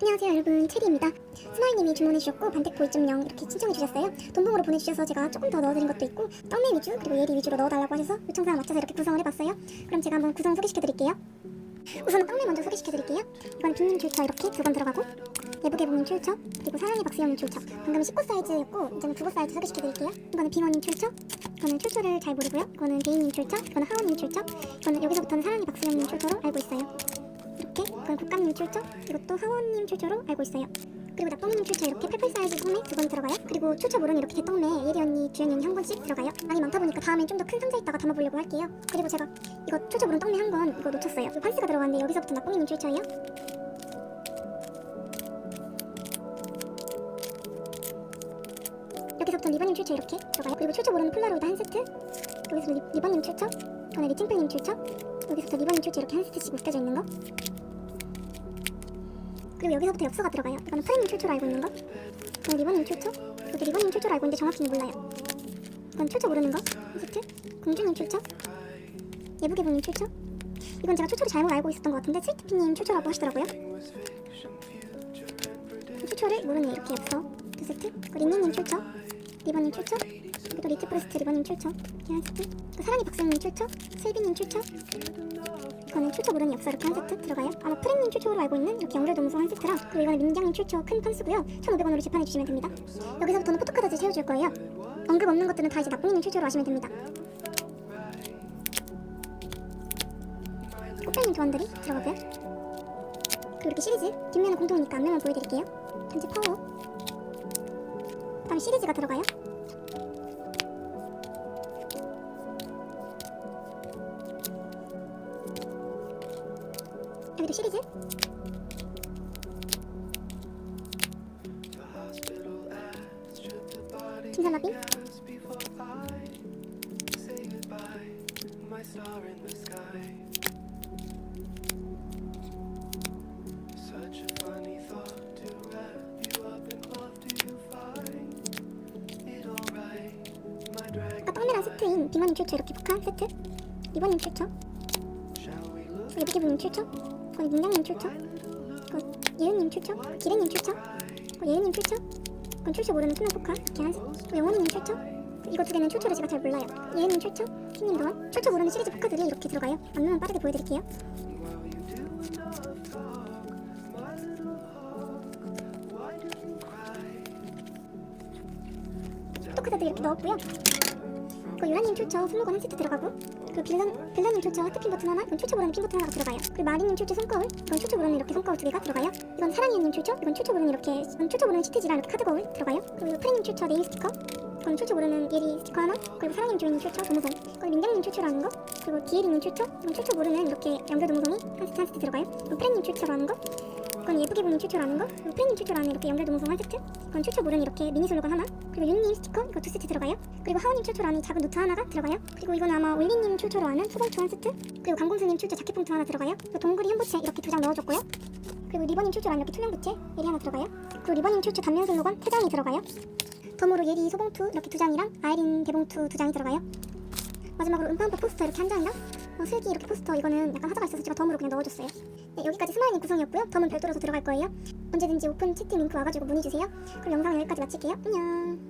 안녕하세요 여러분. 체리입니다. 스마일님이 주문해주셨고 반대포 2.0 이렇게 신청해주셨어요. 돈봉으로 보내주셔서 제가 조금 더 넣어드린 것도 있고 떡메 위주 그리고 예리 위주로 넣어달라고 하셔서 요청사항 맞춰서 이렇게 구성을 해봤어요. 그럼 제가 한번 구성 소개시켜드릴게요. 우선 떡메 먼저 소개시켜드릴게요. 이건 빈님 출처 이렇게 두 번 들어가고 예쁘게 보면 출처 그리고 사랑의 박수영님 출처. 방금은 19 사이즈였고 이제는 95 사이즈 소개시켜드릴게요. 이거는 빙원님 출처. 이거는 출처를 잘 모르고요. 이거는 베이님 출처. 이거는 하원님 출처. 이거는 여기서부터는 사랑의 박수영님 출처로 알고 있어요 이렇게 그건 국감님 출처 이것도 하원님 출처로 알고 있어요. 그리고 나뽕이님 출처 이렇게 88 사이즈 떡메 두번 들어가요. 그리고 출처 모르는 이렇게 대떡메 예리 언니 주연이 언니 한 번씩 들어가요. 많이 많다 보니까 다음엔 좀 더 큰 상자 있다가 담아보려고 할게요. 그리고 제가 이거 출처 모르는 떡메 한건 이거 놓쳤어요. 이거 판스가 들어갔는데 여기서부터 나뽕이님 출처예요? 여기서부터 리버님 출처 이렇게 들어가요. 그리고 출처 모르는 폴라로이드 한 세트. 여기서 리, 리버님 출처 이거는 리팅플님 출처 여기서부터 리버님 출처 이렇게 한 세트씩 묶여져 있는 거 그리고 여기서부터 엽서가 들어가요. 이거는 프레님 출처로 알고 있는 거. 이건 리버님 출처. 이것도 리버님 출처로 알고 있는데 정확히는 몰라요. 이건 출처 모르는 거. 세트. 공주님 출처. 예부개봉님 출처. 이건 제가 출처를 잘못 알고 있었던 것 같은데 스위트피님 출처라고 하시더라고요. 출처를 모르네 이렇게 엽서 두 세트. 그리고 린니님 출처. 리버님 출처. 그리고 리트프로스트 리버님 출처. 이렇게 한 세트. 그 사랑의 박수님 출처. 슬비님 출처. 이거는 출처 모르는 엽서 이렇게 한 세트 들어가요. 아마 프렌님 출처로 알고 있는 이렇게 연결 동송 한 세트랑 그리고 이거는 민장님 출처 큰 판수고요. 1,500원으로 지판해 주시면 됩니다. 여기서부터는 포토카드를 채워줄 거예요. 언급 없는 것들은 다 이제 나쁜님 출처로 하시면 됩니다. 꽃병님 교환들이 들어가고요. 그리고 이렇게 시리즈 뒷면은 공통이니까 앞면만 보여드릴게요. 편집 파워. 그다음에 시리즈가 들어가요. My drag, 아까 떡메랑 세트인 빙어님 출처 이렇게 북한 세트. 리버님 출처. look? 예비기부님 출처. 거기 민장님 출처. 그 예은님 출처. 기래님 출처. 그 예은님 출처. 그건 출처 모르는 투명 포카 세. 그 영원이님 출처. 이거 두 개는 출처를 제가 잘 몰라요. 예은님 출처. 휘님 도원. 출처 모르는 시리즈 포카들이 이렇게 들어가요. 앞면만 빠르게 보여드릴게요. 포토카드도 이렇게 넣었고요. 그 유라님 출처 20권 한 세트 들어가고 그 빌런, 빌런님 출처 하트핀 버튼 하나 이건 출처 모르는 핀 버튼 하나가 들어가요. 그리고 마리님 출처 손거울 이건 출처 모르는 이렇게 손거울 두 개가 들어가요. 이건 사랑이님 출처 이건 출처 모르는 이렇게 이건 출처 모르는 시트지랑 이렇게 카드 거울 들어가요. 그리고 프레님 출처 네일 스티커 이건 출처 모르는 예리 스티커 하나 그리고 사랑님 주인님 출처 도무송 그리고 민장님 출처라는 거 그리고 디에리님 출처 이건 출처 모르는 이렇게 연결 도무송이 한 세트 한 세트 들어가요. 이건 프레님 출처라는 거이 건 예쁘게 보는 출처라는 거? 그리고 프레님 출처라는 이렇게 연결 동송 한 세트 이건 출처 모르는 이렇게 미니 슬로건 하나? 그리고 윤님 스티커? 이거 두 세트 들어가요? 그리고 하원님 출처라는 작은 노트 하나가 들어가요? 그리고 이건 아마 올리님 출처로 아는 소봉투 한 세트? 그리고 강공수님 출처 자켓 봉투 하나 들어가요? 그리고 동그리 현부채 이렇게 두 장 넣어줬고요. 그리고 리버님 출처라는 이렇게 투명 부채? 예리 하나 들어가요? 그리고 리버님 출처 단면 슬로건 세 장이 들어가요? 덤으로 예리 소봉투 이렇게 두 장이랑 아이린 대봉투 두 장이 들어가요? 마지막으로 음파음파 포스터 이렇게 한 장이랑 어, 슬기 이렇게 포스터. 이거는 약간 하자가 있어서 제가 덤으로 그냥 넣어줬어요 네, 여기까지 스마일님 구성이었고요. 덤은 별도로서 들어갈 거예요. 언제든지 오픈 채팅 링크 와가지고 문의 주세요. 그럼 영상 여기까지 마칠게요. 안녕